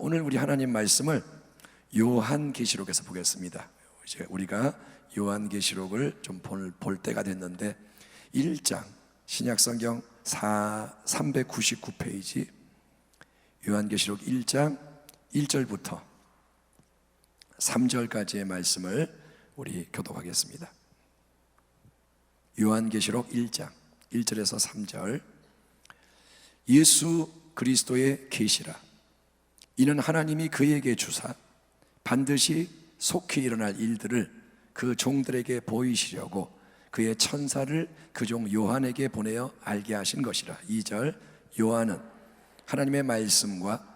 오늘 우리 하나님 말씀을 요한계시록에서 보겠습니다. 이제 우리가 요한계시록을 좀 볼, 볼 때가 됐는데 1장 신약성경 4, 399페이지 요한계시록 1장 1절부터 3절까지의 말씀을 우리 교독하겠습니다. 요한계시록 1장 1절에서 3절 예수 그리스도의 계시라 이는 하나님이 그에게 주사 반드시 속히 일어날 일들을 그 종들에게 보이시려고 그의 천사를 그 종 요한에게 보내어 알게 하신 것이라. 2절 요한은 하나님의 말씀과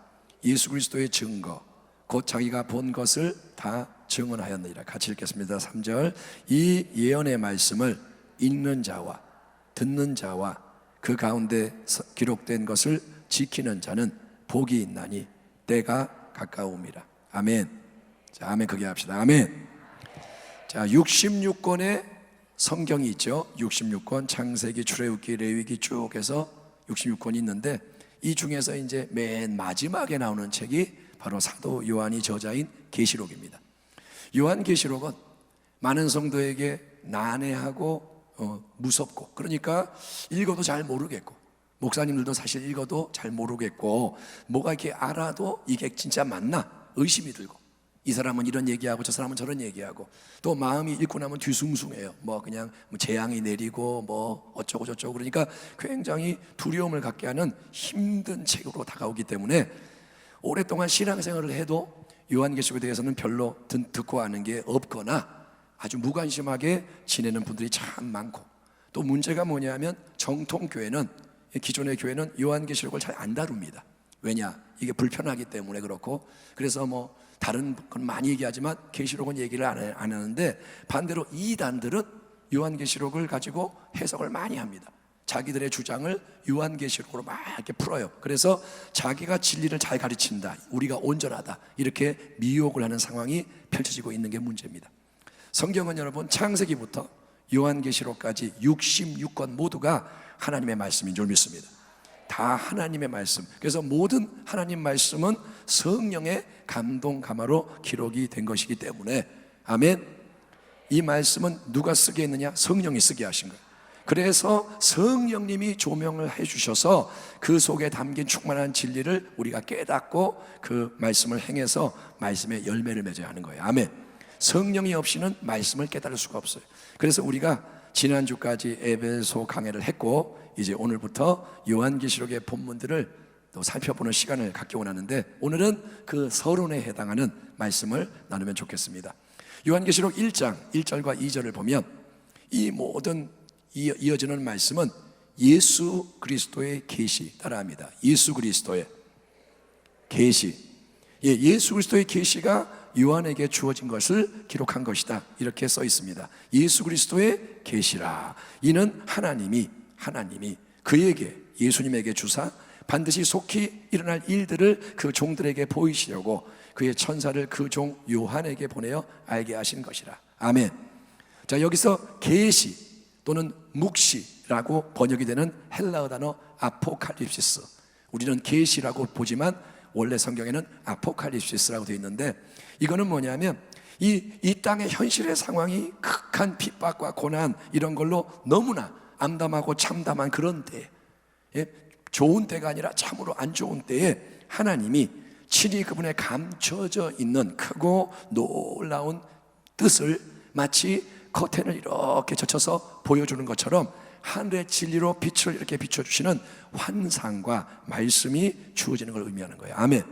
예수 그리스도의 증거 곧 자기가 본 것을 다 증언하였느니라. 같이 읽겠습니다. 3절. 이 예언의 말씀을 읽는 자와 듣는 자와 그 가운데 서- 기록된 것을 지키는 자는 복이 있나니 때가 가까움이라. 아멘. 자 아멘 그게 합시다. 아멘. 자 66권의 성경이 있죠. 66권 창세기 출애굽기 레위기 쭉 해서 66권이 있는데 이 중에서 이제 맨 마지막에 나오는 책이 바로 사도 요한이 저자인 계시록입니다. 요한 계시록은 많은 성도에게 난해하고 어, 무섭고 그러니까 읽어도 잘 모르겠고 목사님들도 사실 읽어도 잘 모르겠고 뭐가 이렇게 알아도 이게 진짜 맞나? 의심이 들고. 이 사람은 이런 얘기하고 저 사람은 저런 얘기하고. 또 마음이 읽고 나면 뒤숭숭해요. 뭐 그냥 뭐 재앙이 내리고 뭐 어쩌고 저쩌고 그러니까 굉장히 두려움을 갖게 하는 힘든 책으로 다가오기 때문에 오랫동안 신앙생활을 해도 요한계시록에 대해서는 별로 듣- 듣고 아는 게 없거나 아주 무관심하게 지내는 분들이 참 많고. 또 문제가 뭐냐면 정통 교회는 기존의 교회는 요한계시록을 잘 안 다룹니다. 왜냐? 이게 불편하기 때문에 그렇고 그래서 뭐 다른 건 많이 얘기하지만 계시록은 얘기를 안, 해- 안 하는데 반대로 이단들은 요한계시록을 가지고 해석을 많이 합니다. 자기들의 주장을 요한계시록으로 막 이렇게 풀어요. 그래서 자기가 진리를 잘 가르친다. 우리가 온전하다. 이렇게 미혹을 하는 상황이 펼쳐지고 있는 게 문제입니다. 성경은 여러분 창세기부터 요한계시록까지 66권 모두가 하나님의 말씀인 줄 믿습니다. 다 하나님의 말씀. 그래서 모든 하나님 말씀은 성령의 감동 감화로 기록이 된 것이기 때문에 아멘. 이 말씀은 누가 쓰게 했느냐? 성령이 쓰게 하신 거예요. 그래서 성령님이 조명을 해 주셔서 그 속에 담긴 충만한 진리를 우리가 깨닫고 그 말씀을 행해서 말씀의 열매를 맺어야 하는 거예요. 아멘. 성령이 없이는 말씀을 깨달을 수가 없어요. 그래서 우리가 지난주까지 에베소 강해를 했고 이제 오늘부터 요한계시록의 본문들을 또 살펴보는 시간을 갖기 원하는데 오늘은 그 서론에 해당하는 말씀을 나누면 좋겠습니다. 요한계시록 1장 1절과 2절을 보면 이 모든 이- 이어지는 말씀은 예수 그리스도의 계시 따라합니다. 예수 그리스도의 계시. 예, 예수 그리스도의 계시가 요한에게 주어진 것을 기록한 것이다. 이렇게 써 있습니다. 예수 그리스도의 계시라. 이는 하나님이 하나님이 그에게 예수님에게 주사 반드시 속히 일어날 일들을 그 종들에게 보이시려고 그의 천사를 그 종 요한에게 보내어 알게 하신 것이라. 아멘. 자, 여기서 계시 또는 묵시라고 번역이 되는 헬라어 단어 아포칼립시스. 우리는 계시라고 보지만 원래 성경에는 아포칼립시스라고 되어 있는데 이거는 뭐냐면 이, 이 땅의 현실의 상황이 극한 핍박과 고난 이런 걸로 너무나 암담하고 참담한 그런 때 예? 좋은 때가 아니라 참으로 안 좋은 때에 하나님이 친히 그분의 감춰져 있는 크고 놀라운 뜻을 마치 커튼을 이렇게 젖혀서 보여주는 것처럼 하늘의 진리로 빛을 이렇게 비춰주시는 환상과 말씀이 주어지는 걸 의미하는 거예요. 아멘.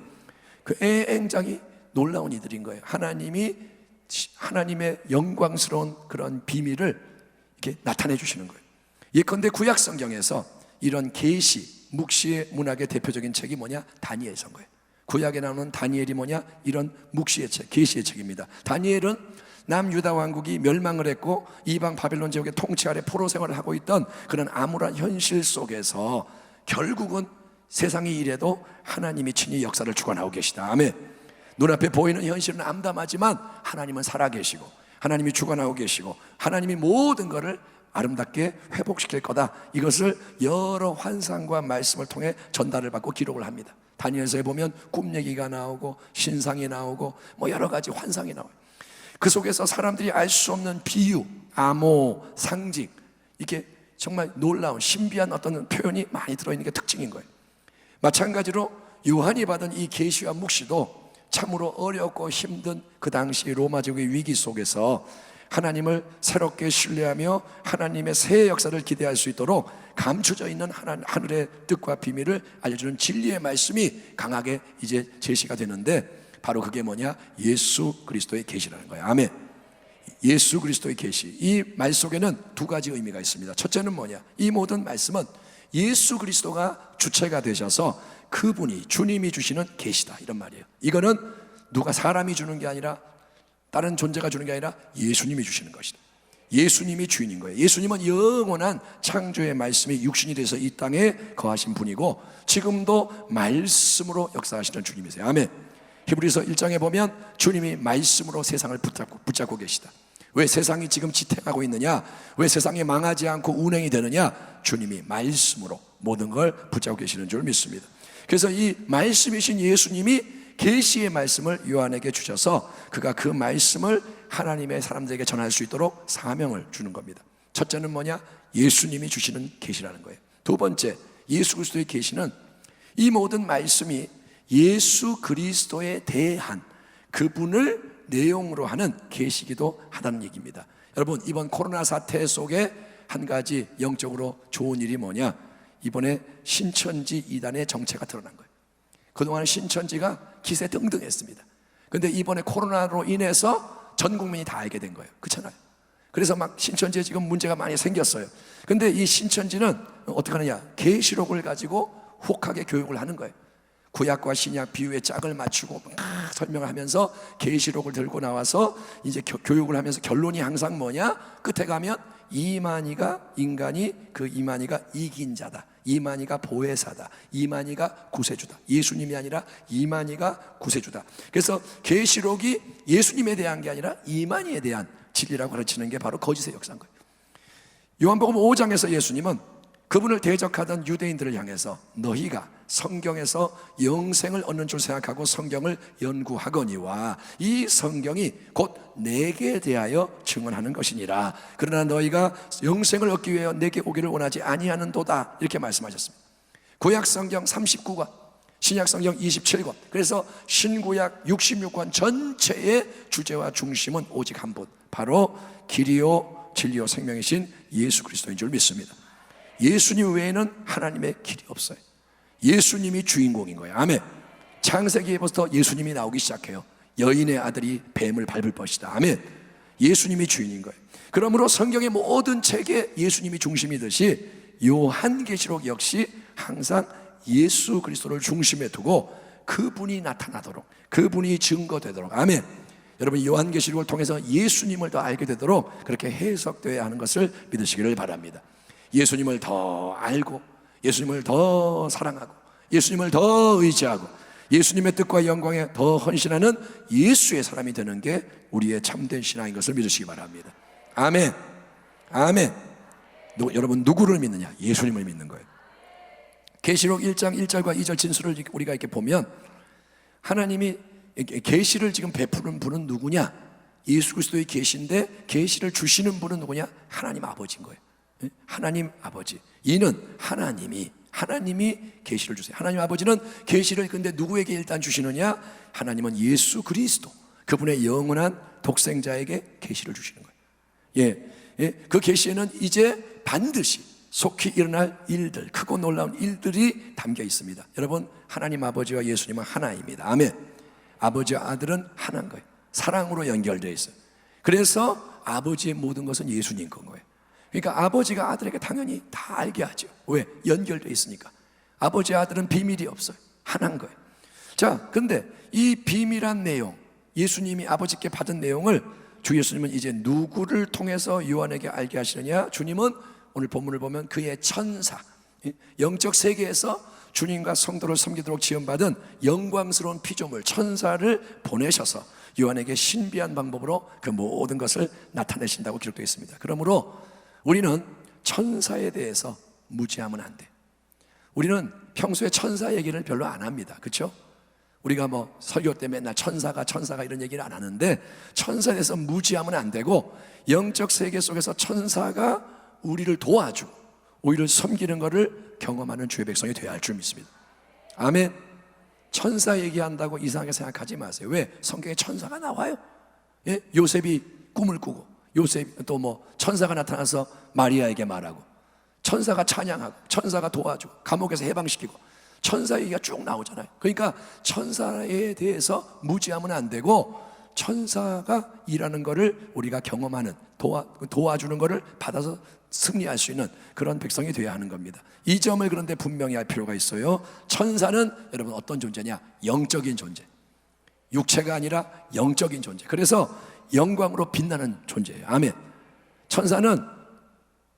그 굉장히 놀라운 이들인 거예요. 하나님이 하나님의 영광스러운 그런 비밀을 이렇게 나타내 주시는 거예요. 예컨대 구약 성경에서 이런 계시, 묵시의 문학의 대표적인 책이 뭐냐? 다니엘서인 거예요. 구약에 나오는 다니엘이 뭐냐? 이런 묵시의 책, 계시의 책입니다. 다니엘은 남유다 왕국이 멸망을 했고 이방 바벨론 지역의 통치 아래 포로 생활을 하고 있던 그런 암울한 현실 속에서 결국은 세상이 이래도 하나님이 친히 역사를 주관하고 계시다. 아멘. 눈앞에 보이는 현실은 암담하지만 하나님은 살아계시고 하나님이 주관하고 계시고 하나님이 모든 것을 아름답게 회복시킬 거다. 이것을 여러 환상과 말씀을 통해 전달을 받고 기록을 합니다. 다니엘서에 보면 꿈 얘기가 나오고 신상이 나오고 뭐 여러 가지 환상이 나와요. 그 속에서 사람들이 알 수 없는 비유, 암호, 상징 이게 정말 놀라운 신비한 어떤 표현이 많이 들어있는 게 특징인 거예요. 마찬가지로 요한이 받은 이 계시와 묵시도 참으로 어렵고 힘든 그 당시 로마 제국의 위기 속에서 하나님을 새롭게 신뢰하며 하나님의 새 역사를 기대할 수 있도록 감춰져 있는 하늘의 뜻과 비밀을 알려주는 진리의 말씀이 강하게 이제 제시가 되는데 바로 그게 뭐냐? 예수 그리스도의 계시라는 거예요. 아멘. 예수 그리스도의 계시. 이 말 속에는 두 가지 의미가 있습니다. 첫째는 뭐냐? 이 모든 말씀은 예수 그리스도가 주체가 되셔서 그분이 주님이 주시는 계시다 이런 말이에요. 이거는 누가 사람이 주는 게 아니라 다른 존재가 주는 게 아니라 예수님이 주시는 것이다. 예수님이 주인인 거예요. 예수님은 영원한 창조의 말씀이 육신이 돼서 이 땅에 거하신 분이고 지금도 말씀으로 역사하시는 주님이세요. 아멘. 히브리서 1장에 보면 주님이 말씀으로 세상을 붙잡고, 붙잡고 계시다. 왜 세상이 지금 지탱하고 있느냐? 왜 세상이 망하지 않고 운행이 되느냐? 주님이 말씀으로 모든 걸 붙잡고 계시는 줄 믿습니다. 그래서 이 말씀이신 예수님이 계시의 말씀을 요한에게 주셔서 그가 그 말씀을 하나님의 사람들에게 전할 수 있도록 사명을 주는 겁니다. 첫째는 뭐냐? 예수님이 주시는 계시라는 거예요. 두 번째, 예수 그리스도의 계시는 이 모든 말씀이 예수 그리스도에 대한 그분을 내용으로 하는 계시기도 하다는 얘기입니다. 여러분, 이번 코로나 사태 속에 한 가지 영적으로 좋은 일이 뭐냐? 이번에 신천지 이단의 정체가 드러난 거예요. 그동안 신천지가 기세 등등했습니다. 근데 이번에 코로나로 인해서 전 국민이 다 알게 된 거예요. 그렇잖아요. 그래서 막 신천지에 지금 문제가 많이 생겼어요. 근데 이 신천지는 어떻게 하느냐? 계시록을 가지고 혹하게 교육을 하는 거예요. 구약과 신약 비유의 짝을 맞추고 막 설명을 하면서 계시록을 들고 나와서 이제 교, 교육을 하면서 결론이 항상 뭐냐? 끝에 가면 이만희가 인간이 그 이만희가 이긴 자다. 이만희가 보혜사다. 이만희가 구세주다. 예수님이 아니라 이만희가 구세주다. 그래서 계시록이 예수님에 대한 게 아니라 이만희에 대한 진리라고 가르치는 게 바로 거짓의 역사인 거예요. 요한복음 5장에서 예수님은 그분을 대적하던 유대인들을 향해서 너희가 성경에서 영생을 얻는 줄 생각하고 성경을 연구하거니와 이 성경이 곧 내게 대하여 증언하는 것이니라. 그러나 너희가 영생을 얻기 위하여 내게 오기를 원하지 아니하는도다. 이렇게 말씀하셨습니다. 구약 성경 39권, 신약 성경 27권. 그래서 신구약 66권 전체의 주제와 중심은 오직 한 분. 바로 길이요 진리요 생명이신 예수 그리스도인 줄 믿습니다. 예수님 외에는 하나님의 길이 없어요. 예수님이 주인공인 거예요. 아멘. 창세기에부터 예수님이 나오기 시작해요. 여인의 아들이 뱀을 밟을 것이다. 아멘. 예수님이 주인인 거예요. 그러므로 성경의 모든 책에 예수님이 중심이듯이 요한계시록 역시 항상 예수 그리스도를 중심에 두고 그분이 나타나도록 그분이 증거되도록 아멘. 여러분 요한계시록을 통해서 예수님을 더 알게 되도록 그렇게 해석되어야 하는 것을 믿으시기를 바랍니다. 예수님을 더 알고 예수님을 더 사랑하고 예수님을 더 의지하고 예수님의 뜻과 영광에 더 헌신하는 예수의 사람이 되는 게 우리의 참된 신앙인 것을 믿으시기 바랍니다. 아멘. 아멘. 누, 여러분 누구를 믿느냐? 예수님을 믿는 거예요. 계시록 1장 1절과 2절 진술을 우리가 이렇게 보면 하나님이 계시를 지금 베푸는 분은 누구냐? 예수 그리스도의 계시인데 계시를 주시는 분은 누구냐? 하나님 아버지인 거예요. 하나님 아버지. 이는 하나님이 하나님이 계시를 주세요. 하나님 아버지는 계시를 근데 누구에게 일단 주시느냐? 하나님은 예수 그리스도 그분의 영원한 독생자에게 계시를 주시는 거예요. 예, 예, 그 계시에는 이제 반드시 속히 일어날 일들, 크고 놀라운 일들이 담겨 있습니다. 여러분, 하나님 아버지와 예수님은 하나입니다. 아멘. 아버지와 아들은 하나인 거예요. 사랑으로 연결되어 있어요. 그래서 아버지의 모든 것은 예수님 건 거예요. 그러니까 아버지가 아들에게 당연히 다 알게 하죠. 왜? 연결되어 있으니까. 아버지 아들은 비밀이 없어요. 하나인 거예요. 자, 근데 이 비밀한 내용, 예수님이 아버지께 받은 내용을 주 예수님은 이제 누구를 통해서 요한에게 알게 하시느냐? 주님은 오늘 본문을 보면 그의 천사, 영적 세계에서 주님과 성도를 섬기도록 지원받은 영광스러운 피조물, 천사를 보내셔서 요한에게 신비한 방법으로 그 모든 것을 나타내신다고 기록되어 있습니다. 그러므로 우리는 천사에 대해서 무지하면 안 돼. 우리는 평소에 천사 얘기를 별로 안 합니다. 그렇죠? 우리가 뭐 설교 때 맨날 천사가 천사가 이런 얘기를 안 하는데 천사에 대해서 무지하면 안 되고 영적 세계 속에서 천사가 우리를 도와주고 우리를 섬기는 것을 경험하는 주의 백성이 되어야 할 줄 믿습니다. 아멘. 천사 얘기한다고 이상하게 생각하지 마세요. 왜? 성경에 천사가 나와요. 예? 요셉이 꿈을 꾸고 요셉 또 뭐 천사가 나타나서 마리아에게 말하고 천사가 찬양하고 천사가 도와주고 감옥에서 해방시키고 천사 얘기가 쭉 나오잖아요. 그러니까 천사에 대해서 무지하면 안 되고 천사가 일하는 것을 우리가 경험하는 도와, 도와주는 것을 받아서 승리할 수 있는 그런 백성이 되어야 하는 겁니다. 이 점을 그런데 분명히 할 필요가 있어요. 천사는 여러분 어떤 존재냐? 영적인 존재. 육체가 아니라 영적인 존재. 그래서 영광으로 빛나는 존재예요. 아멘. 천사는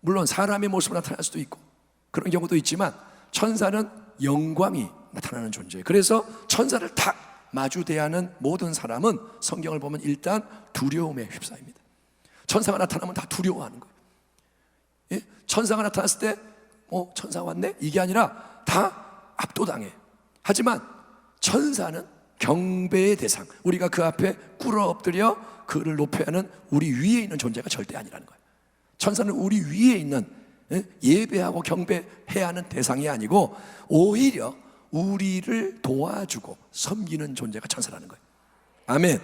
물론 사람의 모습으로 나타날 수도 있고 그런 경우도 있지만 천사는 영광이 나타나는 존재예요. 그래서 천사를 딱 마주 대하는 모든 사람은 성경을 보면 일단 두려움에 휩싸입니다. 천사가 나타나면 다 두려워하는 거예요. 예? 천사가 나타났을 때, 어, 천사 왔네? 이게 아니라 다 압도당해. 하지만 천사는 경배의 대상. 우리가 그 앞에 꿇어 엎드려 그를 높여야 하는 우리 위에 있는 존재가 절대 아니라는 거예요. 천사는 우리 위에 있는 예? 예배하고 경배해야 하는 대상이 아니고 오히려 우리를 도와주고 섬기는 존재가 천사라는 거예요. 아멘.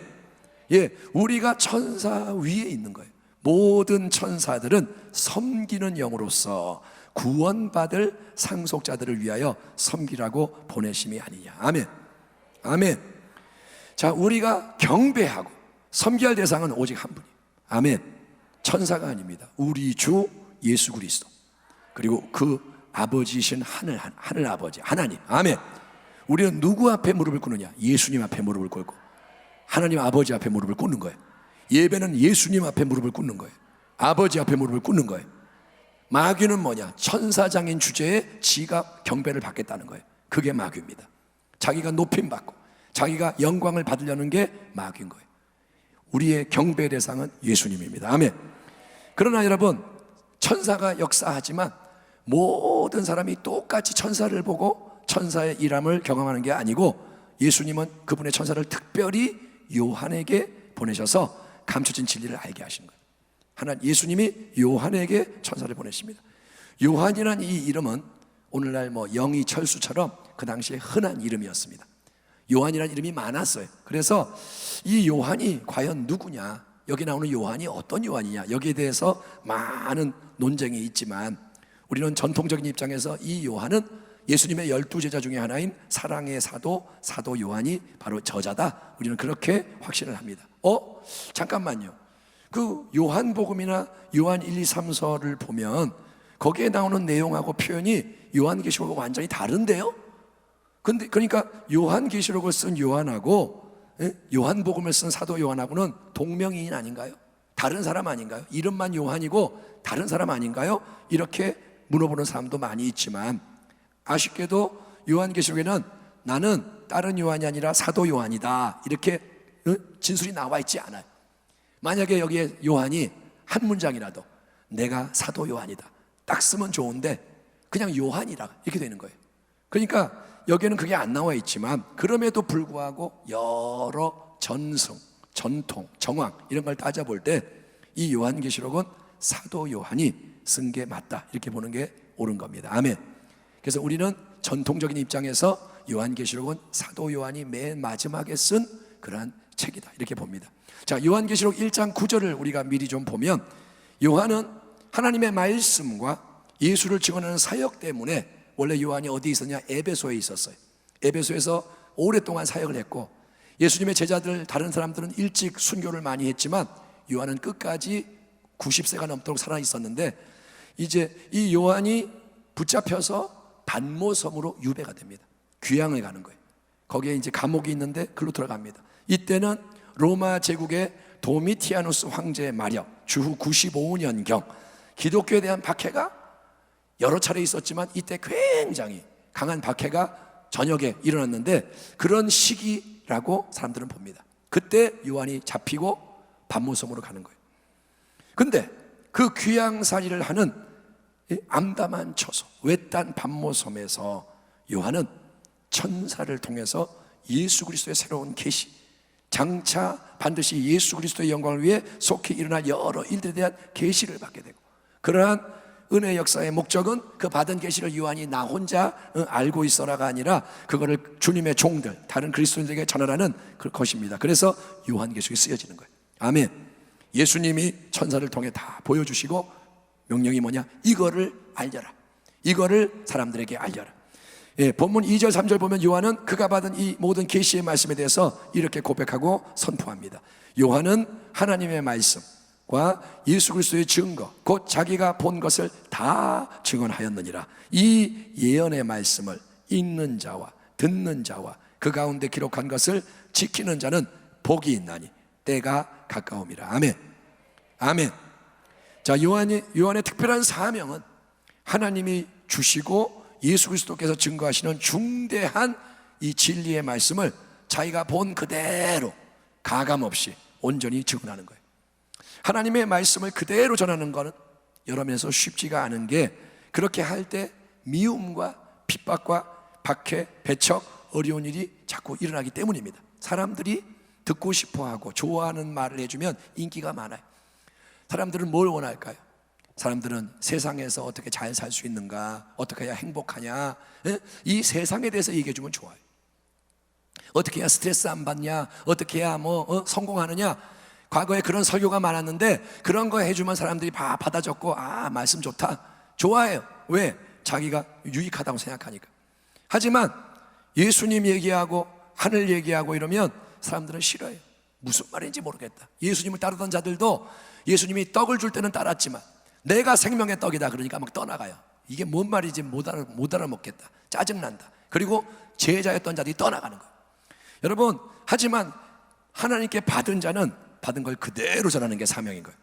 예, 우리가 천사 위에 있는 거예요. 모든 천사들은 섬기는 영으로서 구원받을 상속자들을 위하여 섬기라고 보내심이 아니냐. 아멘. 아멘. 자, 우리가 경배하고 섬기할 대상은 오직 한 분이에요. 아멘. 천사가 아닙니다. 우리 주 예수 그리스도. 그리고 그 아버지이신 하늘, 하늘 아버지, 하나님. 아멘. 우리는 누구 앞에 무릎을 꿇느냐? 예수님 앞에 무릎을 꿇고 하나님 아버지 앞에 무릎을 꿇는 거예요. 예배는 예수님 앞에 무릎을 꿇는 거예요. 아버지 앞에 무릎을 꿇는 거예요. 마귀는 뭐냐? 천사장인 주제에 지가 경배를 받겠다는 거예요. 그게 마귀입니다. 자기가 높임 받고 자기가 영광을 받으려는 게 마귀인 거예요. 우리의 경배 대상은 예수님입니다. 아멘. 그러나 여러분, 천사가 역사하지만 모든 사람이 똑같이 천사를 보고 천사의 일함을 경험하는 게 아니고 예수님은 그분의 천사를 특별히 요한에게 보내셔서 감춰진 진리를 알게 하신 거예요. 하나 예수님이 요한에게 천사를 보내십니다. 요한이라는 이 이름은 오늘날 뭐 영희 철수처럼 그 당시에 흔한 이름이었습니다. 요한이라는 이름이 많았어요. 그래서 이 요한이 과연 누구냐? 여기 나오는 요한이 어떤 요한이냐? 여기에 대해서 많은 논쟁이 있지만 우리는 전통적인 입장에서 이 요한은 예수님의 열두 제자 중에 하나인 사랑의 사도 사도 요한이 바로 저자다. 우리는 그렇게 확신을 합니다. 어? 잠깐만요. 그 요한복음이나 요한 1, 2, 3서를 보면 거기에 나오는 내용하고 표현이 요한계시록과 완전히 다른데요? 근데 그러니까 요한계시록을 쓴 요한하고 예? 요한복음을 쓴 사도 요한하고는 동명이인 아닌가요? 다른 사람 아닌가요? 이름만 요한이고 다른 사람 아닌가요? 이렇게 물어보는 사람도 많이 있지만 아쉽게도 요한계시록에는 나는 다른 요한이 아니라 사도 요한이다 이렇게 어? 진술이 나와 있지 않아요. 만약에 여기에 요한이 한 문장이라도 내가 사도 요한이다 딱 쓰면 좋은데 그냥 요한이라 이렇게 되는 거예요. 그러니까 여기에는 그게 안 나와 있지만 그럼에도 불구하고 여러 전승, 전통, 정황 이런 걸 따져볼 때 이 요한계시록은 사도 요한이 쓴 게 맞다 이렇게 보는 게 옳은 겁니다. 아멘. 그래서 우리는 전통적인 입장에서 요한계시록은 사도 요한이 맨 마지막에 쓴 그러한 책이다 이렇게 봅니다. 자, 요한계시록 1장 9절을 우리가 미리 좀 보면 요한은 하나님의 말씀과 예수를 증언하는 사역 때문에 원래 요한이 어디 있었냐? 에베소에 있었어요. 에베소에서 오랫동안 사역을 했고 예수님의 제자들 다른 사람들은 일찍 순교를 많이 했지만 요한은 끝까지 90세가 넘도록 살아 있었는데 이제 이 요한이 붙잡혀서 반모섬으로 유배가 됩니다. 귀향을 가는 거예요. 거기에 이제 감옥이 있는데 글로 들어갑니다. 이때는 로마 제국의 도미티아누스 황제의 마력 주후 95년경 기독교에 대한 박해가 여러 차례 있었지만 이때 굉장히 강한 박해가 저녁에 일어났는데 그런 시기라고 사람들은 봅니다. 그때 요한이 잡히고 반모섬으로 가는 거예요. 근데 그 귀양살이를 하는 이 암담한 처소, 외딴 반모섬에서 요한은 천사를 통해서 예수 그리스도의 새로운 계시 장차 반드시 예수 그리스도의 영광을 위해 속히 일어날 여러 일들에 대한 계시를 받게 되고 그러한 은혜 역사의 목적은 그 받은 계시를 요한이 나 혼자 어, 알고 있어라가 아니라 그거를 주님의 종들 다른 그리스도인들에게 전하라는 그 것입니다. 그래서 요한계시록이 쓰여지는 거예요. 아멘. 예수님이 천사를 통해 다 보여주시고 명령이 뭐냐? 이거를 알려라. 이거를 사람들에게 알려라. 예, 본문 2절 3절 보면 요한은 그가 받은 이 모든 계시의 말씀에 대해서 이렇게 고백하고 선포합니다. 요한은 하나님의 말씀 과 예수 그리스도의 증거, 곧 자기가 본 것을 다 증언하였느니라. 이 예언의 말씀을 읽는 자와 듣는 자와 그 가운데 기록한 것을 지키는 자는 복이 있나니 때가 가까움이라. 아멘. 아멘. 자, 요한이 요한의 특별한 사명은 하나님이 주시고 예수 그리스도께서 증거하시는 중대한 이 진리의 말씀을 자기가 본 그대로 가감 없이 온전히 증언하는 거예요. 하나님의 말씀을 그대로 전하는 것은 여러 면에서 쉽지가 않은 게 그렇게 할 때 미움과 핍박과 박해, 배척, 어려운 일이 자꾸 일어나기 때문입니다. 사람들이 듣고 싶어 하고 좋아하는 말을 해주면 인기가 많아요. 사람들은 뭘 원할까요? 사람들은 세상에서 어떻게 잘 살 수 있는가, 어떻게 해야 행복하냐, 예? 이 세상에 대해서 얘기해 주면 좋아요. 어떻게 해야 스트레스 안 받냐, 어떻게 해야 뭐 어? 성공하느냐. 과거에 그런 설교가 많았는데 그런 거 해주면 사람들이 다 받아줬고 아 말씀 좋다, 좋아해요. 왜? 자기가 유익하다고 생각하니까. 하지만 예수님 얘기하고 하늘 얘기하고 이러면 사람들은 싫어해요. 무슨 말인지 모르겠다. 예수님을 따르던 자들도 예수님이 떡을 줄 때는 따랐지만 내가 생명의 떡이다 그러니까 막 떠나가요. 이게 뭔 말인지 못, 알아, 못 알아먹겠다. 짜증난다. 그리고 제자였던 자들이 떠나가는 거예요. 여러분, 하지만 하나님께 받은 자는 받은 걸 그대로 전하는 게 사명인 거예요.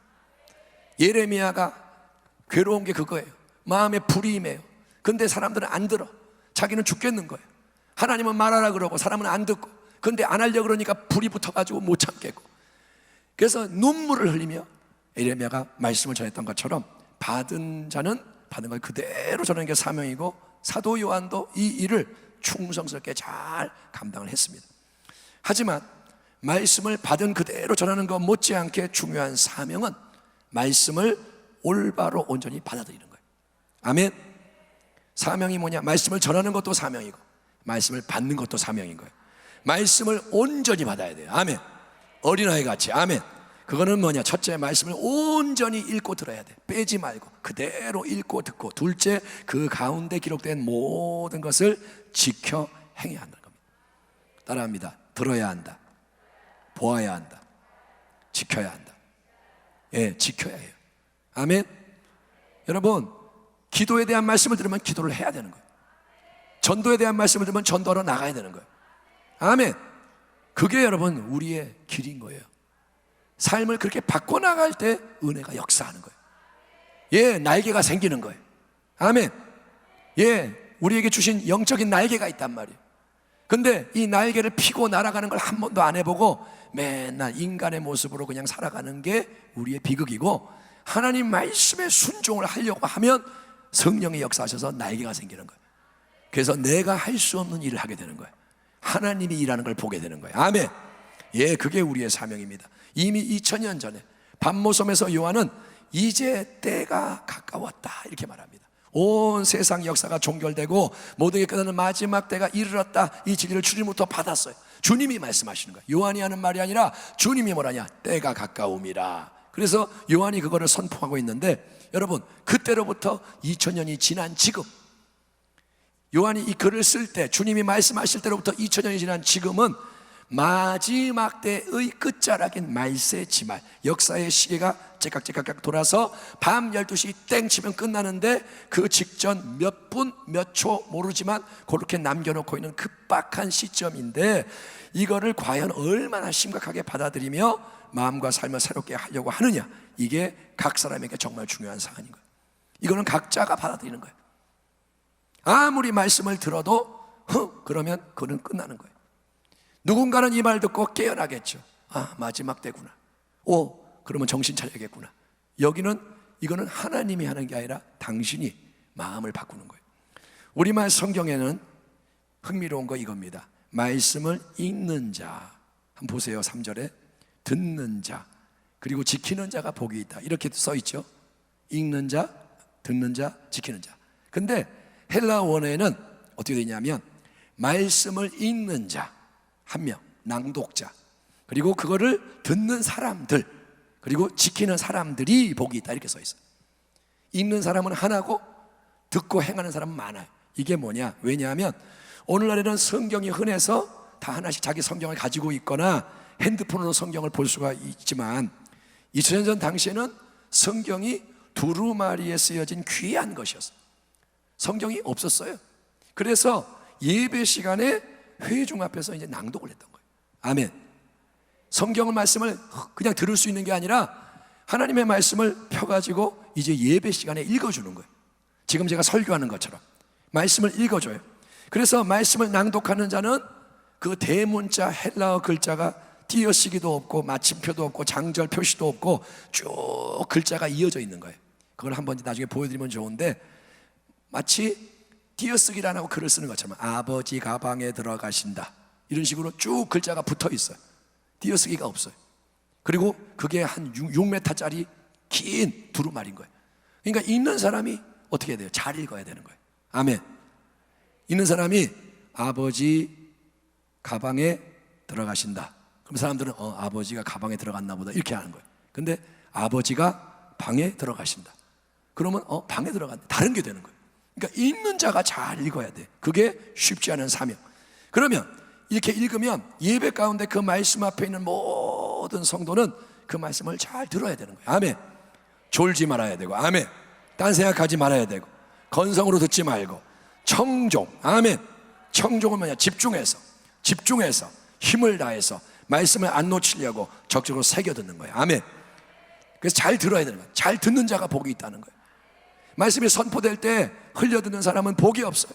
예레미야가 괴로운 게 그거예요. 마음에 불이 임해요. 근데 사람들은 안 들어. 자기는 죽겠는 거예요. 하나님은 말하라 그러고 사람은 안 듣고. 근데 안 하려 그러니까 불이 붙어가지고 못 참겠고. 그래서 눈물을 흘리며 예레미야가 말씀을 전했던 것처럼 받은 자는 받은 걸 그대로 전하는 게 사명이고 사도 요한도 이 일을 충성스럽게 잘 감당을 했습니다. 하지만 말씀을 받은 그대로 전하는 것 못지않게 중요한 사명은 말씀을 올바로 온전히 받아들이는 거예요. 아멘. 사명이 뭐냐? 말씀을 전하는 것도 사명이고 말씀을 받는 것도 사명인 거예요. 말씀을 온전히 받아야 돼요. 아멘. 어린아이 같이 아멘. 그거는 뭐냐? 첫째 말씀을 온전히 읽고 들어야 돼. 빼지 말고 그대로 읽고 듣고 둘째 그 가운데 기록된 모든 것을 지켜 행해야 한다는 겁니다. 따라합니다. 들어야 한다. 보아야 한다. 지켜야 한다. 예, 지켜야 해요. 아멘. 여러분, 기도에 대한 말씀을 들으면 기도를 해야 되는 거예요. 전도에 대한 말씀을 들으면 전도하러 나가야 되는 거예요. 아멘. 그게 여러분 우리의 길인 거예요. 삶을 그렇게 바꿔 나갈 때 은혜가 역사하는 거예요. 예, 날개가 생기는 거예요. 아멘. 예, 우리에게 주신 영적인 날개가 있단 말이에요. 근데 이 날개를 피고 날아가는 걸 한 번도 안 해보고 맨날 인간의 모습으로 그냥 살아가는 게 우리의 비극이고 하나님 말씀에 순종을 하려고 하면 성령의 역사하셔서 날개가 생기는 거예요. 그래서 내가 할 수 없는 일을 하게 되는 거예요. 하나님이 일하는 걸 보게 되는 거예요. 아멘. 예, 그게 우리의 사명입니다. 이미 2000년 전에 반모섬에서 요한은 이제 때가 가까웠다 이렇게 말합니다. 온 세상 역사가 종결되고 모든 게 끝나는 마지막 때가 이르렀다. 이 진리를 주님부터 받았어요. 주님이 말씀하시는 거예요. 요한이 하는 말이 아니라 주님이 뭐라냐? 때가 가까움이라. 그래서 요한이 그거를 선포하고 있는데 여러분 그때로부터 2000년이 지난 지금 요한이 이 글을 쓸 때 주님이 말씀하실 때로부터 2000년이 지난 지금은 마지막 때의 끝자락인 말세 지말. 역사의 시계가 째깍째깍 돌아서 밤 12시 땡 치면 끝나는데 그 직전 몇 분 몇 초 모르지만 그렇게 남겨놓고 있는 급박한 시점인데 이거를 과연 얼마나 심각하게 받아들이며 마음과 삶을 새롭게 하려고 하느냐. 이게 각 사람에게 정말 중요한 사안인 거예요. 이거는 각자가 받아들이는 거예요. 아무리 말씀을 들어도 허 그러면 그는 끝나는 거예요 누군가는 이 말 듣고 깨어나겠죠. 아, 마지막 때구나. 오, 그러면 정신 차려야겠구나. 여기는 이거는 하나님이 하는 게 아니라 당신이 마음을 바꾸는 거예요. 우리말 성경에는 흥미로운 거 이겁니다. 말씀을 읽는 자. 한번 보세요. 3절에 듣는 자 그리고 지키는 자가 복이 있다. 이렇게 써 있죠. 읽는 자, 듣는 자, 지키는 자. 근데 헬라 원어에는 어떻게 되냐면 말씀을 읽는 자 한 명, 낭독자. 그리고 그거를 듣는 사람들 그리고 지키는 사람들이 복이 있다 이렇게 써 있어요. 읽는 사람은 하나고 듣고 행하는 사람은 많아요. 이게 뭐냐? 왜냐하면 오늘날에는 성경이 흔해서 다 하나씩 자기 성경을 가지고 있거나 핸드폰으로 성경을 볼 수가 있지만 2000년 전 당시에는 성경이 두루마리에 쓰여진 귀한 것이었어요. 성경이 없었어요. 그래서 예배 시간에 회중 앞에서 이제 낭독을 했던 거예요. 아멘. 성경의 말씀을 그냥 들을 수 있는 게 아니라 하나님의 말씀을 펴가지고 이제 예배 시간에 읽어주는 거예요. 지금 제가 설교하는 것처럼 말씀을 읽어줘요. 그래서 말씀을 낭독하는 자는 그 대문자 헬라어 글자가 띄어쓰기도 없고 마침표도 없고 장절 표시도 없고 쭉 글자가 이어져 있는 거예요. 그걸 한번 나중에 보여드리면 좋은데 마치 띄어쓰기를 안 하고 글을 쓰는 것처럼 아버지 가방에 들어가신다 이런 식으로 쭉 글자가 붙어 있어요. 띄어쓰기가 없어요. 그리고 그게 한 6, 6m짜리 긴 두루마리인 거예요. 그러니까 읽는 사람이 어떻게 해야 돼요? 잘 읽어야 되는 거예요. 아멘. 읽는 사람이 아버지 가방에 들어가신다. 그럼 사람들은 어, 아버지가 가방에 들어갔나 보다 이렇게 하는 거예요. 근데 아버지가 방에 들어가신다. 그러면 어, 방에 들어갔네. 다른 게 되는 거예요. 그러니까 읽는 자가 잘 읽어야 돼. 그게 쉽지 않은 사명. 그러면 이렇게 읽으면 예배 가운데 그 말씀 앞에 있는 모든 성도는 그 말씀을 잘 들어야 되는 거예요. 아멘. 졸지 말아야 되고, 아멘. 딴 생각하지 말아야 되고, 건성으로 듣지 말고, 청종, 아멘. 청종은 뭐냐? 집중해서, 집중해서, 힘을 다해서, 말씀을 안 놓치려고 적극적으로 새겨 듣는 거예요. 아멘. 그래서 잘 들어야 되는 거예요. 잘 듣는 자가 복이 있다는 거예요. 말씀이 선포될 때 흘려듣는 사람은 복이 없어요.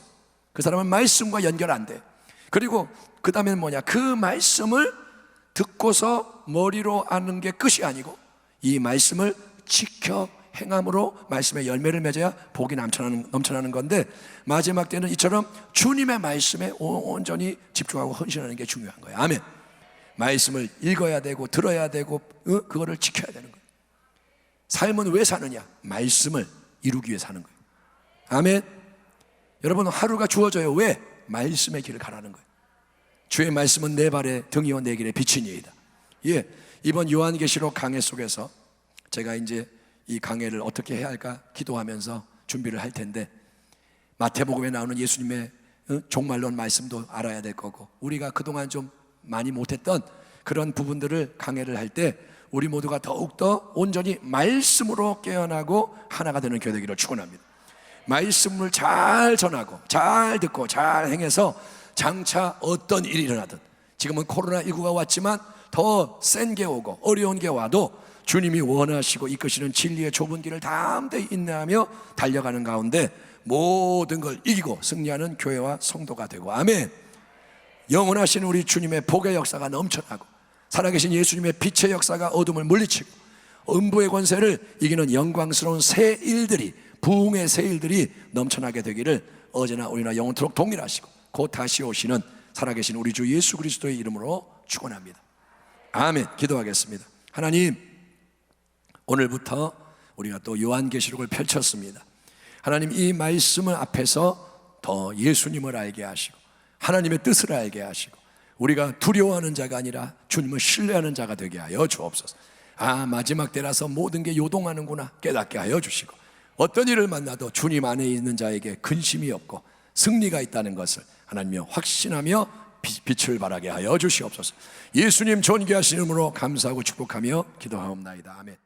그 사람은 말씀과 연결 안 돼. 그리고 그 다음에는 뭐냐? 그 말씀을 듣고서 머리로 아는 게 끝이 아니고 이 말씀을 지켜 행함으로 말씀의 열매를 맺어야 복이 넘쳐나는, 넘쳐나는 건데 마지막 때는 이처럼 주님의 말씀에 온전히 집중하고 헌신하는 게 중요한 거예요. 아멘. 말씀을 읽어야 되고 들어야 되고 어? 그거를 지켜야 되는 거예요. 삶은 왜 사느냐? 말씀을 이루기 위해 사는 거예요. 아멘. 여러분 하루가 주어져요. 왜? 말씀의 길을 가라는 거예요. 주의 말씀은 내 발의 등이요 내 길의 빛이니이다. 예, 이번 요한계시록 강해 속에서 제가 이제 이 강해를 어떻게 해야 할까 기도하면서 준비를 할 텐데 마태복음에 나오는 예수님의 어? 종말론 말씀도 알아야 될 거고 우리가 그동안 좀 많이 못했던 그런 부분들을 강해를 할 때 우리 모두가 더욱더 온전히 말씀으로 깨어나고 하나가 되는 교회 되기를 축원합니다. 말씀을 잘 전하고 잘 듣고 잘 행해서 장차 어떤 일이 일어나든 지금은 코로나 19가 왔지만 더 센 게 오고 어려운 게 와도 주님이 원하시고 이끄시는 진리의 좁은 길을 담대히 인내하며 달려가는 가운데 모든 걸 이기고 승리하는 교회와 성도가 되고 아멘 영원하신 우리 주님의 복의 역사가 넘쳐나고 살아계신 예수님의 빛의 역사가 어둠을 물리치고 음부의 권세를 이기는 영광스러운 새 일들이 부흥의 새 일들이 넘쳐나게 되기를 어제나 오늘나 영원토록 동일하시고 곧 다시 오시는 살아계신 우리 주 예수 그리스도의 이름으로 축원합니다. 아멘. 기도하겠습니다. 하나님 오늘부터 우리가 또 요한계시록을 펼쳤습니다. 하나님 이 말씀을 앞에서 더 예수님을 알게 하시고 하나님의 뜻을 알게 하시고 우리가 두려워하는 자가 아니라 주님을 신뢰하는 자가 되게 하여 주옵소서. 아 마지막 때라서 모든 게 요동하는구나 깨닫게 하여 주시고 어떤 일을 만나도 주님 안에 있는 자에게 근심이 없고 승리가 있다는 것을 하나님여 확신하며 빛을 발하게 하여 주시옵소서. 예수님 존귀하신 이름으로 감사하고 축복하며 기도하옵나이다. 아멘.